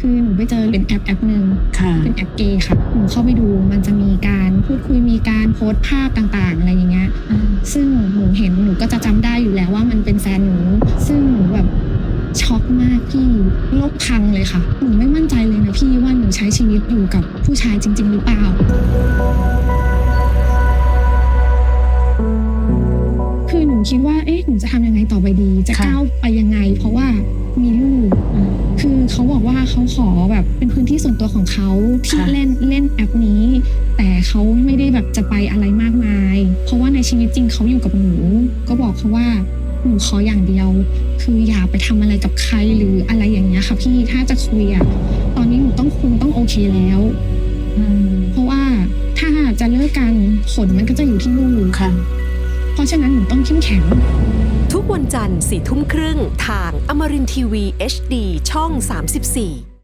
คือหนูไปเจอเป็นแอปแอปหนึ่งค่ะ เป็นแอปเกย์ค่ะหนูเข้าไปดูมันจะมีการพูดคุยมีการโพสต์ภาพต่างๆ อะไรอย่างเงี้ยซึ่งหนูเห็นหนูก็จะจำได้อยู่แล้วว่ามันเป็นแฟนหนู ซึ่งหนูแบบช็อกมากพี่โลกพังเลยค่ะหนูไม่มั่นใจเลยนะพี่ว่าหนูใช้ชีวิตอยู่กับผู้ชายจริง ๆ หรือเปล่าคือหนูคิดว่าเอ๊ะหนูจะทำยังไงต่อไปดีจะค่ะก้าวไปยังไง เพราะว่ามีลูกคือ เขาบอกว่าเขาขอแบบเป็นพื้นที่ส่วนตัวของเขาที่ค่ะเล่นเล่นแอปนี้ แต่เขาไม่ได้แบบจะไปอะไรมากมาย เพราะว่าในชีวิตจริงเขาอยู่กับหนู ก็บอกเขาว่าหนูขออย่างเดียว คืออย่าไปทำอะไรกับใครหรืออะไรอย่างเงี้ยค่ะพี่ถ้าจะคุยอะตอนนี้หนูต้องคุยต้องโอเคแล้วเพราะว่าถ้าจะเลิกกันผลมันก็จะอยู่ที่ลูกค่ะเพราะฉะนั้นหนูต้องเข้มแข็งทุกวัน จันทร์สี่ทุ่มครึ่ง ทางอมรินทีวี HD ช่อง 34